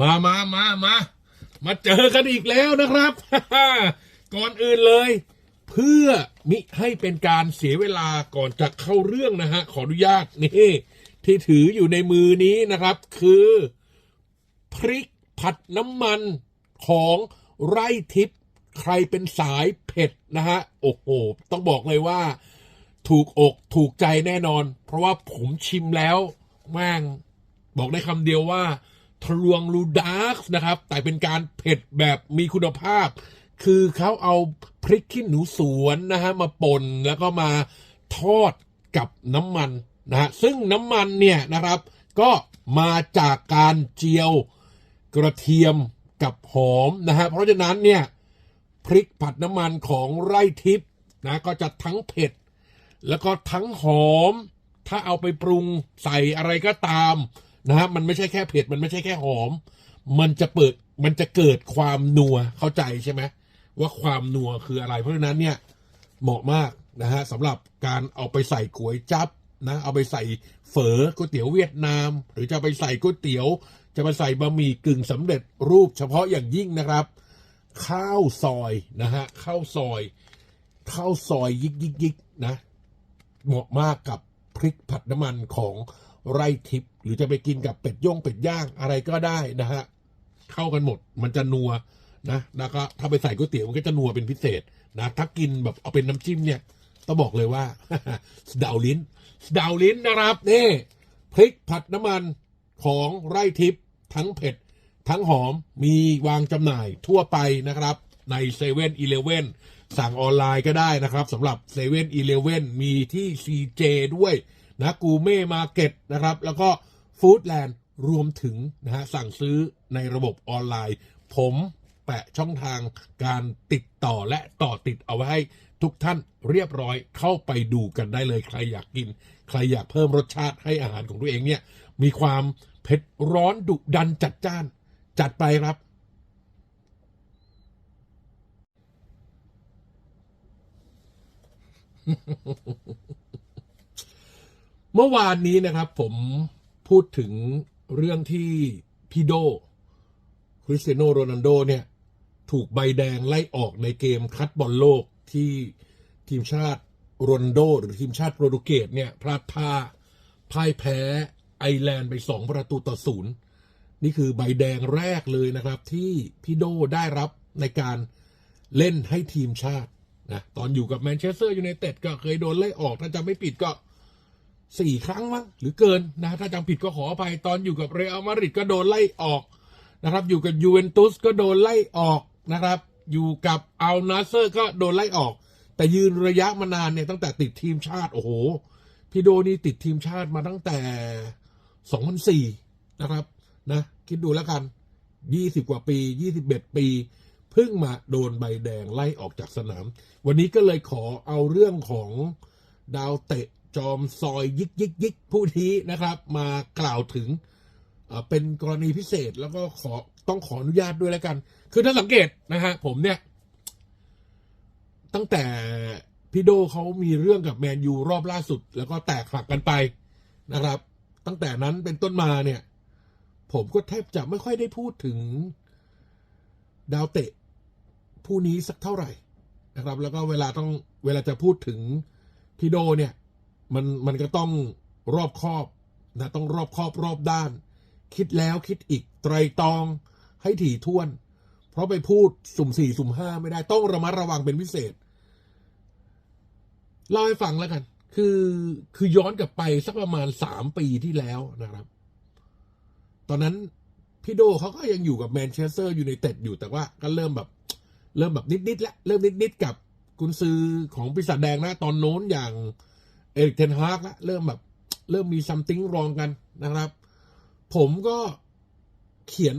มามามามา มาเจอกันอีกแล้วนะครับ ก่อนอื่นเลย เพื่อมิให้เป็นการเสียเวลาก่อนจะเข้าเรื่องนะฮะ ขออนุญาตนี่ที่ถืออยู่ในมือนี้นะครับ คือ พริกผัดน้ำมันของไร่ทิพย์ใครเป็นสายเผ็ดนะฮะ โอ้โห ต้องบอกเลยว่า ถูกอกถูกใจแน่นอน เพราะว่าผมชิมแล้ว แม่ง บอกได้คำเดียวว่า ทลวงลูดาร์กนะครับ แต่เป็นการเผ็ดแบบมีคุณภาพ คือเขาเอาพริกขี้หนูสวนนะฮะมาป่นแล้วก็มาทอดกับน้ำมันนะฮะซึ่งน้ำมันเนี่ยนะครับ ก็มาจากการเจียวกระเทียมกับหอมนะฮะเพราะฉะนั้นเนี่ยพริกผัดน้ำมันของไร่ทิพย์นะก็จะทั้งเผ็ด แล้วก็ทั้งหอม ถ้าเอาไปปรุงใส่อะไรก็ตาม นะฮะมันไม่ใช่แค่เผ็ดมันไม่ใช่แค่หอม มันจะเปิดมันจะเกิดความนัวเข้าใจใช่ไหมว่าความนัวคืออะไร เพราะฉะนั้นเนี่ยเหมาะมากนะฮะสำหรับการเอาไปใส่ก๋วยจับนะเอาไปใส่เฝอก๋วยเตี๋ยวเวียดนาม หรือจะไปใส่ก๋วยเตี๋ยว จะมาใส่บะหมี่กึ่งสำเร็จรูปเฉพาะอย่างยิ่งนะครับ ข้าวซอยนะฮะข้าวซอยข้าวซอยยิกยิกยิกนะเหมาะมากกับพริกผัดน้ำมันของ ไร่ทิพย์หรือจะไปกินกับเป็ดย่งเป็ดย่างอะไรก็ได้นะฮะเข้ากันหมดมันจะนัวนะแล้วก็ถ้าไปใส่ก๋วยเตี๋ยวมันก็จะนัวเป็นพิเศษนะถ้ากินแบบเอาเป็นน้ำจิ้มเนี่ยต้องบอกเลยว่าสดาวลิ้นสดาวลิ้นนะครับนี่พริกผัดน้ำมันของไร่ทิพย์ทั้งเผ็ด ทั้งหอมมีวางจำหน่ายทั่วไปนะครับ ในเซเว่นอีเลเว่นสั่งออนไลน์ก็ได้นะครับสำหรับเซเว่นอีเลเว่นมีที่ CJ ด้วย นะกูเม่มาเก็ตนะครับ แล้วก็ฟู้ดแลนด์รวมถึงนะฮะสั่งซื้อในระบบออนไลน์ ผมแปะช่องทางการติดต่อและต่อติดเอาไว้ให้ทุกท่านเรียบร้อยเข้าไปดูกันได้เลย ใครอยากกิน ใครอยากเพิ่มรสชาติให้อาหารของตัวเองเนี่ย มีความเผ็ดร้อนดุดันจัดจ้าน จัดไปครับ เมื่อวานนี้นะครับผมพูดถึงเรื่องที่พี่โดคริสเตียโนโรนัลโดเนี่ยถูกใบแดงไล่ออกในเกมคัดบอลโลกที่ทีมชาติโรนัลโด หรือทีมชาติโปรตุเกสเนี่ยพลาดท่าพ่ายแพ้ไอร์แลนด์ไปสองประตูต่อศูนย์นี่คือใบแดงแรกเลยนะครับ ที่พี่โดได้รับในการเล่นให้ทีมชาตินะตอนอยู่กับแมนเชสเตอร์ยูไนเต็ดก็เคยโดนไล่ออกถ้าจำไม่ผิดก็ สี่ครั้งมั้งหรือเกินนะถ้าจำผิดก็ขออภัยตอนอยู่กับเรอัลมาดริดก็โดนไล่ออกนะครับ อยู่กับยูเวนตุสก็โดนไล่ออกนะครับ อยู่กับอัลนาเซอร์ก็โดนไล่ออก แต่ยืนระยะมานานเนี่ยตั้งแต่ติดทีมชาติ โอ้โห พี่โดนี่ติดทีมชาติมาตั้งแต่ 2004 นะครับนะคิดดูแล้วกัน 20 กว่าปี 21 ปีเพิ่งมาโดนใบแดงไล่ออกจากสนาม วันนี้ก็เลยขอเอาเรื่องของดาวเตะ จอมซอยยิกยิกยิกผู้นี้นะครับ มากล่าวถึงเป็นกรณีพิเศษแล้วก็ขอต้องขออนุญาตด้วยแล้วกัน คือถ้าสังเกตนะฮะผมเนี่ย ตั้งแต่พี่โดเขามีเรื่องกับแมนยูรอบล่าสุด แล้วก็แตกหักกันไปนะครับ ตั้งแต่นั้นเป็นต้นมาเนี่ย ผมก็แทบจะไม่ค่อยได้พูดถึงดาวเตะ ผู้นี้สักเท่าไหร่นะครับ แล้วก็เวลาต้องเวลาจะพูดถึงพี่โดเนี่ย มันมันก็ต้องรอบคอบนะต้องรอบคอบรอบด้าน คิดแล้วคิดอีกไตรตรองให้ถี่ถ้วน เพราะไปพูดสุ่มสี่สุ่มห้าไม่ได้ต้องระมัดระวังเป็นพิเศษเล่าให้ฟังแล้วกัน คือคือย้อนกลับไปสักประมาณสามปีที่แล้วนะครับ ตอนนั้นพี่โดเขาก็ยังอยู่กับแมนเชสเตอร์ยูไนเต็ดอยู่แต่ว่าก็เริ่มแบบ เริ่มแบบนิดๆแล้วเริ่มนิดๆกับกุนซือของปีศาจแดงนะตอนโน้นอย่าง เอริกเทนฮากแล้วเริ่มแบบ เริ่มมีซัมติงรองกันนะครับ ผมก็เขียน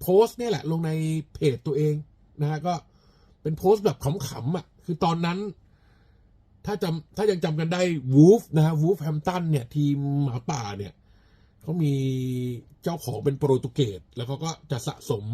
โพสต์เนี่ยแหละ ลงในเพจตัวเองนะฮะก็เป็นโพสต์แบบขำๆอะ คือตอนนั้น ถ้าจำถ้ายังจำกันได้วูฟนะฮะวูฟแฮมตันเนี่ย ทีมหมาป่าเนี่ยเขามีเจ้าของเป็นโปรตุเกสแล้วเขาก็จะสะสม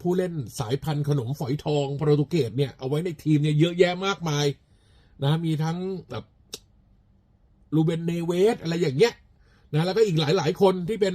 ผู้เล่นสายพันธุ์ขนมฝอยทองโปรตุเกสเนี่ย เอาไว้ในทีมเนี่ยเยอะแยะมากมายนะมีทั้งแบบ ลูเบนเนเวสอะไรอย่างเงี้ยนะแล้วก็อีกหลาย ๆ คนที่เป็น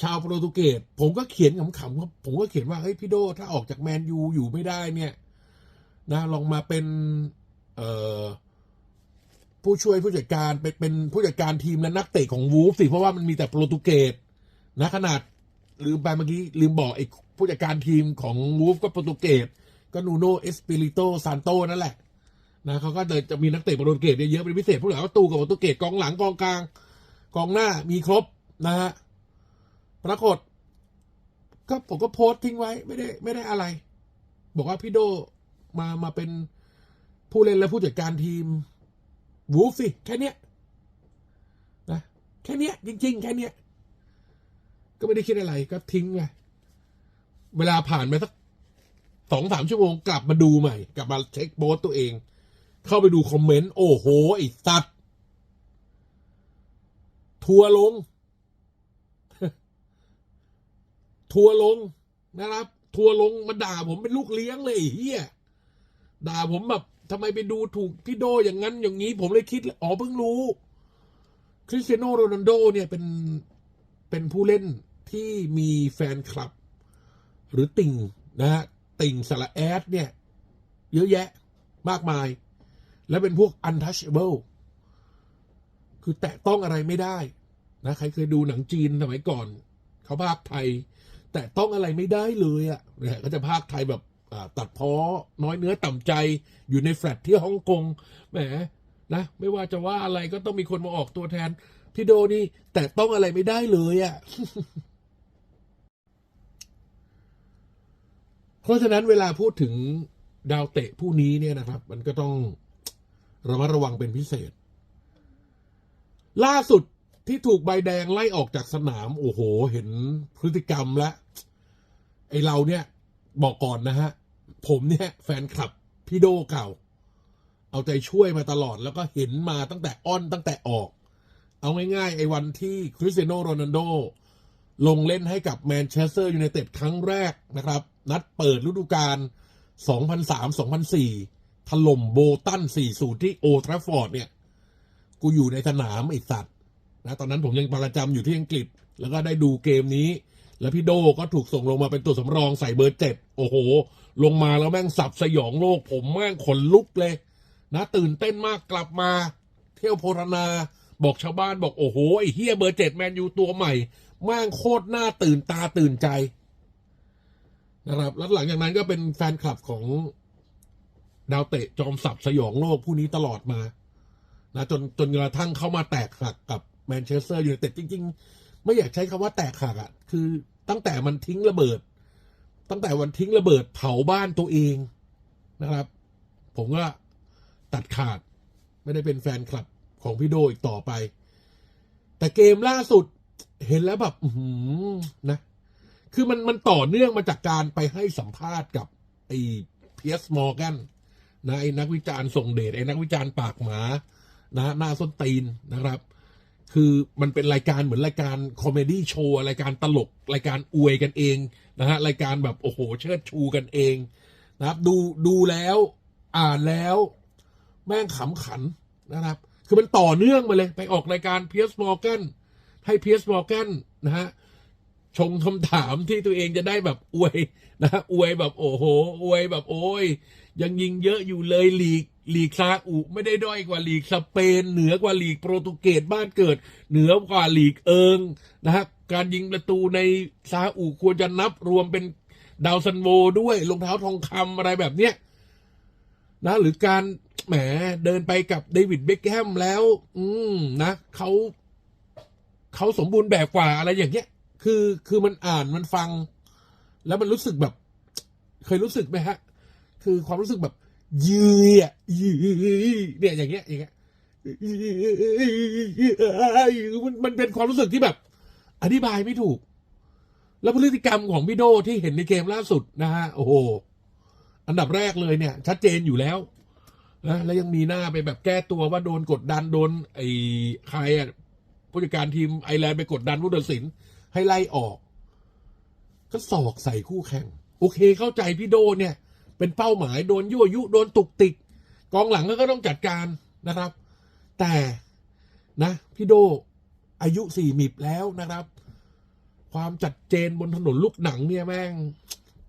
ชาวโปรตุเกสผมก็เขียนขำๆผมก็เขียนว่าเฮ้ยพี่โดถ้าออกจากแมนยูอยู่ไม่ได้เนี่ยนะลองมาเป็นเอ่อผู้ช่วยผู้จัดการเป็นเป็นผู้จัดการทีมและนักเตะของวูฟสิเพราะว่ามันมีแต่โปรตุเกสนะขนาดลืมไปเมื่อกี้ลืมบอกไอ้ผู้จัดการทีมของวูฟก็โปรตุเกสก็นูโนเอสปิริโตซานโตนั่นแหละ นะเขาก็เลยจะมีนักเตะโปรตุเกสเยอะเป็นพิเศษพวกเหล่าตูกับปรตุเกสกองหลังกองกลาง กองหน้ามีครบนะฮะปรากฏ ก็ผมก็โพสต์ทิ้งไว้ไม่ได้ ไม่ได้อะไร บอกว่าพี่โดมามาเป็นผู้เล่นและผู้จัดการทีมวูฟสิแค่เนี้ยนะแค่เนี้ยจริง ๆ แค่เนี้ยก็ไม่ได้คิดอะไรก็ทิ้งไงเวลาผ่านไปสักสองสามชั่วโมงกลับมาดูใหม่ กลับมาเช็คโบสตัวเอง เข้าไปดูคอมเมนต์ โอ้โห ไอ้สัตว์ ทัวร์ลง ทัวร์ลงนะครับ ทัวร์ลงมาด่าผมเป็นลูกเลี้ยงเลยเฮียด่าผมแบบทำไมไปดูถูกพี่โดอย่างนั้นอย่างนี้ ผมเลยคิด อ๋อเพิ่งรู้ คริสเตียโนโรนัลโดเนี่ยเป็นเป็นผู้เล่นที่มีแฟนคลับ หรือติ่งนะฮะติ่งสระแอดเนี่ย เยอะแยะมากมาย และเป็นพวก untouchable คือแตะต้องอะไรไม่ได้นะใครเคยดูหนังจีนสมัยก่อน เขาพากไทย แต่ต้องอะไรไม่ได้เลยอะ่ะเนี่ยก็จะพากไทยแบบตัดพ้อน้อยเนื้อต่ำใจอยู่ในแฟลตที่ฮ่องกงแหมนะไม่ว่าจะว่าอะไรก็ต้องมีคนมาออกตัวแทนพี่โดนี่แต่ต้องอะไรไม่ได้เลยอะ่ะ เพราะฉะนั้นเวลาพูดถึงดาวเตะผู้นี้เนี่ยนะครับ มันก็ต้อง ระมัดระวังเป็นพิเศษ ล่าสุดที่ถูกใบแดงไล่ออกจากสนาม โอ้โห เห็นพฤติกรรมแล้วไอเราเนี่ยบอกก่อนนะฮะ ผมเนี่ย แฟนคลับพี่โดเก่า เอาใจช่วยมาตลอดแล้วก็เห็นมาตั้งแต่อ้อนตั้งแต่ออก เอาง่ายๆ ไอ้วันที่คริสเตียโนโรนัลโด ลงเล่นให้กับแมนเชสเตอร์ยูไนเต็ดครั้งแรกนะครับ นัดเปิดฤดูกาล2003-2004 ถล่มโบตัน4-0ที่โอทราฟอร์ดเนี่ย กูอยู่ในสนามไอสัตว์นะตอนนั้นผมยังประจำอยู่ที่อังกฤษ แล้วก็ได้ดูเกมนี้ แล้วพี่โดก็ถูกส่งลงมาเป็นตัวสำรองใส่เบอร์เจ็ดโอ้โห ลงมาแล้วแม่งสับสยองโลก ผมแม่งขนลุกเลย นะตื่นเต้นมากกลับมา เที่ยวโพรณาบอกชาวบ้านบอกโอ้โหไอ้เฮียเบอร์เจ็ดแมนยูตัวใหม่แม่งโคตรหน้าตื่นตาตื่นใจนะครับแล้วหลังจากนั้นก็เป็นแฟนคลับของ ดาวเตะจอมสับสยองโลกผู้นี้ตลอดมา นะจนจนกระทั่งเข้ามาแตกหักกับแมนเชสเตอร์ยูไนเต็ดจริง ๆ ไม่อยากใช้คำว่าแตกหักอะ่ะ คือตั้งแต่มันทิ้งระเบิด ตั้งแต่วันทิ้งระเบิดเผาบ้านตัวเองนะครับ ผมก็ตัดขาดไม่ได้เป็นแฟนคลับของพี่โดอีกต่อไป แต่เกมล่าสุดเห็นแล้วแบบหือนะ คือมันมันต่อเนื่องมาจากการไปให้สัมภาษณ์กับไอ้เพียสมอร์แกน นะไอ้นักวิจารณ์ส่งเดชไอ้นักวิจารณ์ปากหมานะหน้าส้นตีนนะครับ คือมันเป็นรายการเหมือนรายการคอมเมดี้โชว์รายการตลก รายการอวยกันเองนะฮะรายการแบบโอ้โหเชิดชูกันเองนะครับ ดูดูแล้วอ่านแล้วแม่งขำขันนะครับ คือมันต่อเนื่องมาเลย ไปออกรายการเพียสมอร์แกนให้เพียสมอร์แกนนะฮะ ชงคำถามที่ตัวเองจะได้แบบอวยนะฮะอวยแบบโอ้โหอวยแบบโอ้ย ยังยิงเยอะอยู่เลยลีกลีกซาอุไม่ได้ด้อยกว่าลีกสเปน เหนือกว่าลีกโปรตุเกสบ้านเกิด เหนือกว่าลีกเอิงนะฮะการยิงประตูในซาอุควรจะนับรวมเป็นดาวซันโวด้วยรองเท้าทองคำอะไรแบบเนี้ยนะหรือการแหมเดินไปกับเดวิดเบคแฮมแล้ว อืมนะเขาเขาสมบูรณ์แบบกว่าอะไรอย่างเงี้ย คือคือมันอ่านมันฟัง แล้วมันรู้สึกแบบ เคยรู้สึกไหมฮะ คือความรู้สึกแบบ ยืยอะยืยเนี่ยอย่างเงี้ยอย่างเงี้ยมันมันเป็นความรู้สึกที่แบบ อธิบายไม่ถูก แล้วพฤติกรรมของพี่โดที่เห็นในเกมล่าสุดนะฮะโอ้โหอันดับแรกเลยเนี่ย ชัดเจนอยู่แล้วนะแล้วยังมีหน้าไปแบบแก้ตัวว่าโดนกดดันโดน ไอ้ใครอะผู้จัดการทีมไอร์แลนด์ไปกดดันผู้ตัดสิน ให้ไล่ออก ก็สอกใส่คู่แข่ง โอเคเข้าใจพี่โดเนี่ย เป็นเป้าหมายโดนยั่วยุโดนตุกติก กองหลังก็ต้องจัดการนะครับ แต่นะพี่โดอายุสี่มิบแล้วนะครับ ความจัดเจนบนถนนลูกหนังเนี่ยแม่ง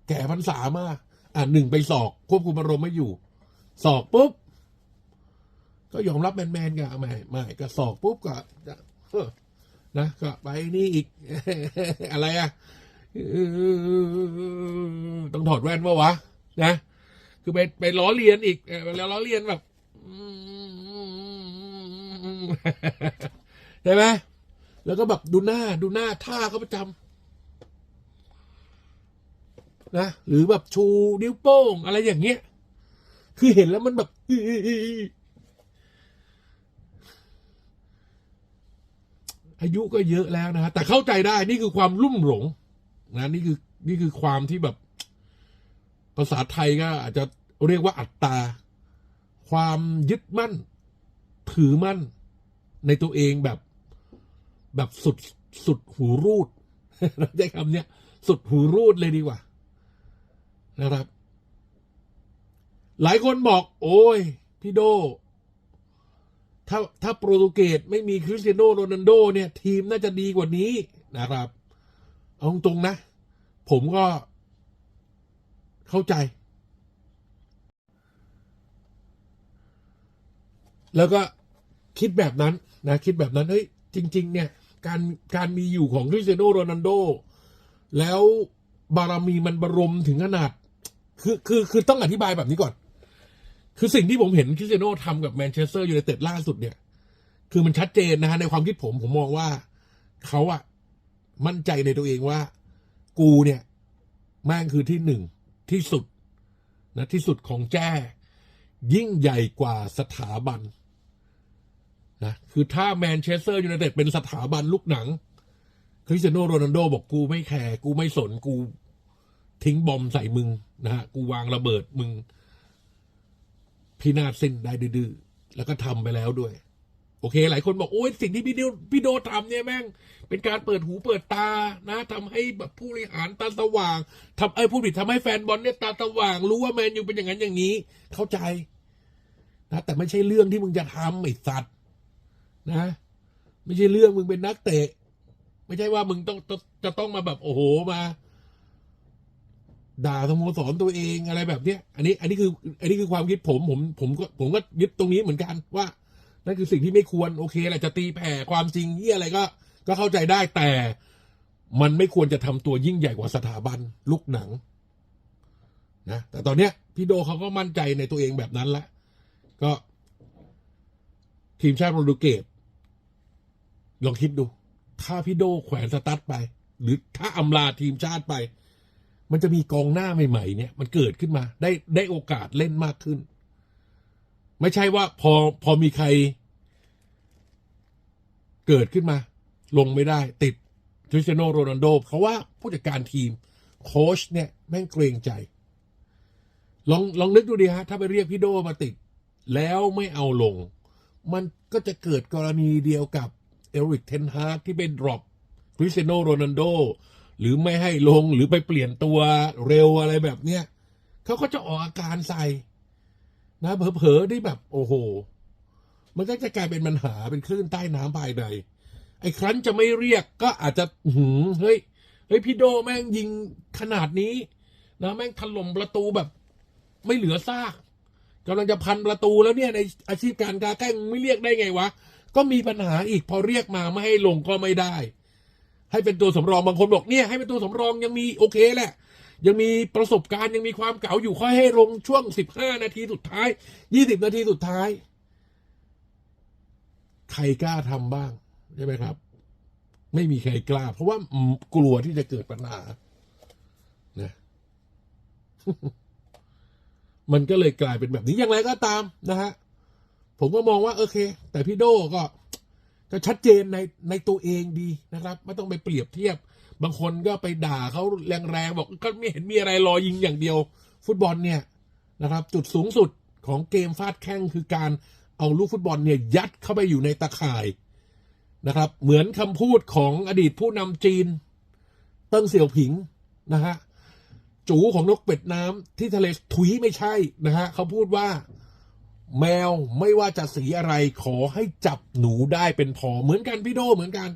แก่พรรษามาก อะหนึ่งไปสอกควบคุมอารมณ์ไม่อยู่ สอกปุ๊บ ก็ยอมรับแมนๆกันไม่ไม่ก็สอกปุ๊บก็เออ นะก็ไปนี่อีก อะไรอะต้องถอดแว่นปะวะนะคือไปไปล้อเลียนอีกเออไปล้อเลียนแบบใช่ไหมแล้วก็แบบดูหน้าดูหน้าท่าเขาประจำนะหรือแบบชูนิ้วโป้งอะไรอย่างเงี้ย คือเห็นแล้วมันแบบ อายุก็เยอะแล้วนะฮะแต่เข้าใจได้นี่คือความลุ่มหลงนะนี่คือนี่คือความที่แบบ ภาษาไทยก็อาจจะเรียกว่าอัตตา ความยึดมั่น ถือมั่น ในตัวเองแบบ แบบสุดสุดหูรูดเราใช้คำเนี้ย สุดหูรูดเลยดีกว่า นะครับ หลายคนบอก โอ้ย พี่โด ถ้าถ้าโปรตุเกสไม่มีคริสเตียโนโรนัลโดเนี่ย ทีมน่าจะดีกว่านี้นะครับ เอาตรงๆนะ ผมก็เข้าใจ แล้วก็คิดแบบนั้นนะคิดแบบนั้นเฮ้ยจริง ๆ เนี่ย การการมีอยู่ของคริสเตียโนโรนัลโด แล้วบารมีมันบรมถึงขนาด คือคือคือต้องอธิบายแบบนี้ก่อน คือสิ่งที่ผมเห็นคริสเตียโน่ทำกับแมนเชสเตอร์ยูไนเต็ดล่าสุดเนี่ย คือมันชัดเจนนะฮะในความคิดผมผมมองว่าเขาอะมั่นใจในตัวเองว่า กูเนี่ยแม่งคือที่หนึ่งที่สุดนะที่สุดของแจ้ ยิ่งใหญ่กว่าสถาบันนะคือถ้าแมนเชสเตอร์ยูไนเต็ดเป็นสถาบันลูกหนัง คริสเตียโนโรนัลโดบอกกูไม่แคร์กูไม่สนกูทิ้งบอมใส่มึงนะฮะกูวางระเบิดมึง พินาศสิ้นได้ดื้อแล้วก็ทำไปแล้วด้วย โอเค หลายคนบอกโอ้ยสิ่งที่พี่โดพี่โดทำเนี่ยแม่ง เป็นการเปิดหูเปิดตานะทำให้แบบผู้บริหารตาสว่างทำไอ้ผู้ผิดทำให้แฟนบอลเนี่ยตาสว่าง รู้ว่าแมนยูเป็นอย่างนั้นอย่างนี้ เข้าใจ นะ แต่ไม่ใช่เรื่องที่มึงจะทำไอ้สัตว์นะ ไม่ใช่เรื่องมึงเป็นนักเตะ ไม่ใช่ว่ามึงต้องจะต้องมาแบบโอ้โหมา ด่าสโมสรตัวเองอะไรแบบเนี้ย อันนี้ อันนี้คือ อันนี้คือความคิดผมผมผมก็ผมก็ยึดตรงนี้เหมือนกันว่านั่นคือสิ่งที่ไม่ควรโอเคแหละจะตีแผ่ความจริงที่อะไรก็ ก็เข้าใจได้แต่มันไม่ควรจะทำตัวยิ่งใหญ่กว่าสถาบันลูกหนังนะแต่ตอนเนี้ยพี่โดเขาก็มั่นใจในตัวเองแบบนั้นละก็ ทีมชาติโปรตุเกสลองคิดดู ถ้าพี่โดแขวนสตาร์ทไป หรือถ้าอำลาทีมชาติไป มันจะมีกองหน้าใหม่ๆเนี่ย มันเกิดขึ้นมา ได้ได้โอกาสเล่นมากขึ้น ไม่ใช่ว่าพอพอมีใคร เกิดขึ้นมา ลงไม่ได้ ติดคริสเตียโนโรนัลโดเพราะว่าผู้จัดการทีม โค้ชเนี่ย แม่งเกรงใจ ลองลองนึกดูดิฮะ ถ้าไปเรียกพี่โดมาติด แล้วไม่เอาลง มันก็จะเกิดกรณีเดียวกับเอริกเทนฮาร์กที่เป็นดรอปคริสเตียโนโรนัลโด หรือไม่ให้ลงหรือไปเปลี่ยนตัวเร็วอะไรแบบเนี้ยเขาก็จะออกอาการใส่นะเผลอๆที่แบบ โอ้โห มันก็จะกลายเป็นปัญหาเป็นคลื่นใต้น้ำภายในไอ้ครั้นจะไม่เรียกก็อาจจะหืมเฮ้ยเฮ้ยพี่โดแม่งยิงขนาดนี้ นะแม่งถล่มประตูแบบ ไม่เหลือซากกำลังจะพันประตูแล้วเนี่ยในอาชีพการค้าแข่งไม่เรียกได้ไงวะ ก็มีปัญหาอีกพอเรียกมาไม่ให้ลงก็ไม่ได้ ให้เป็นตัวสำรองบางคนบอกเนี่ยให้เป็นตัวสำรองยังมีโอเคแหละ ยังมีประสบการณ์ยังมีความเก๋าอยู่ค่อยให้ลงช่วงสิบห้านาทีสุดท้ายยี่สิบนาทีสุดท้าย ใครกล้าทำบ้างใช่ไหมครับ ไม่มีใครกล้า เพราะว่ากลัวที่จะเกิดปัญหานะมันก็เลยกลายเป็นแบบนี้อย่างไรก็ตามนะฮะผมก็มองว่าโอเค แต่พี่โดก็ ชัดเจนในในตัวเองดีนะครับ ไม่ต้องไปเปรียบเทียบ บางคนก็ไปด่าเขาแรงๆบอกก็ไม่เห็นมีอะไรรอยิงอย่างเดียว ฟุตบอลเนี่ยนะครับ จุดสูงสุดของเกมฟาดแข้งคือการเอาลูกฟุตบอลเนี่ยยัดเข้าไปอยู่ในตะข่ายนะครับ เหมือนคำพูดของอดีตผู้นำจีน เติ้งเสี่ยวผิงนะฮะจูของนกเป็ดน้ำที่ทะเลถุยไม่ใช่นะฮะเขาพูดว่า แมวไม่ว่าจะสีอะไรขอให้จับหนูได้เป็นพอเหมือนกันพี่โดเหมือนกัน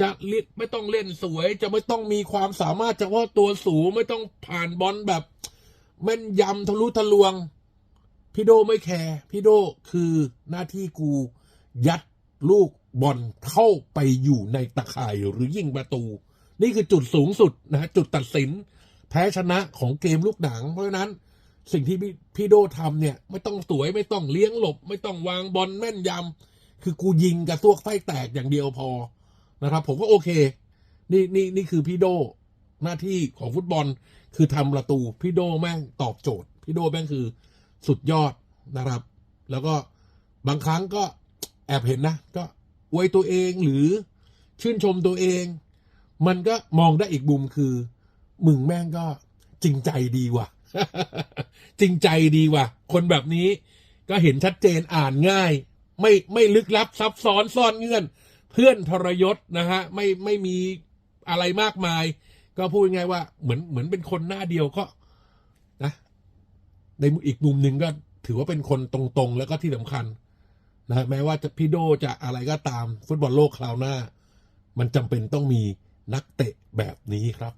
จะเล่นไม่ต้องเล่นสวย จะไม่ต้องมีความสามารถเฉพาะตัวสูงไม่ต้องผ่านบอลแบบแม่นยำทะลุทะลวง พี่โดไม่แคร์พี่โดคือหน้าที่กู ยัดลูกบอลเข้าไปอยู่ในตะข่ายหรือยิงประตู นี่คือจุดสูงสุดนะฮะจุดตัดสิน แพ้ชนะของเกมลูกหนัง เพราะฉะนั้น สิ่งที่พี่โดทำเนี่ย ไม่ต้องสวยไม่ต้องเลี้ยงหลบ ไม่ต้องวางบอลแม่นยำคือกูยิงกระซวกไส้แตกอย่างเดียวพอนะครับ ผมก็โอเค นี่นี่นี่คือพี่โดหน้าที่ของฟุตบอลคือทำประตูพี่โดแม่งตอบโจทย์พี่โดแม่งคือสุดยอดนะครับ แล้วก็บางครั้งก็แอบเห็นนะ ก็อวยตัวเองหรือชื่นชมตัวเอง มันก็มองได้อีกมุมคือ มึงแม่งก็จริงใจดีว่ะ จริงใจดีว่ะ คนแบบนี้ก็เห็นชัดเจนอ่านง่าย ไม่ไม่ลึกลับซับซ้อนซ่อนเงื่อน เพื่อนทรยศนะฮะ ไม่ไม่มีอะไรมากมาย ก็พูดง่ายว่าเหมือนเหมือนเป็นคนหน้าเดียวก็นะ ในอีกมุมหนึ่งก็ถือว่าเป็นคนตรงๆ แล้วก็ที่สำคัญนะฮะแม้ว่าจะพี่โดจะอะไรก็ตาม ฟุตบอลโลกคราวหน้า มันจำเป็นต้องมีนักเตะแบบนี้ครับ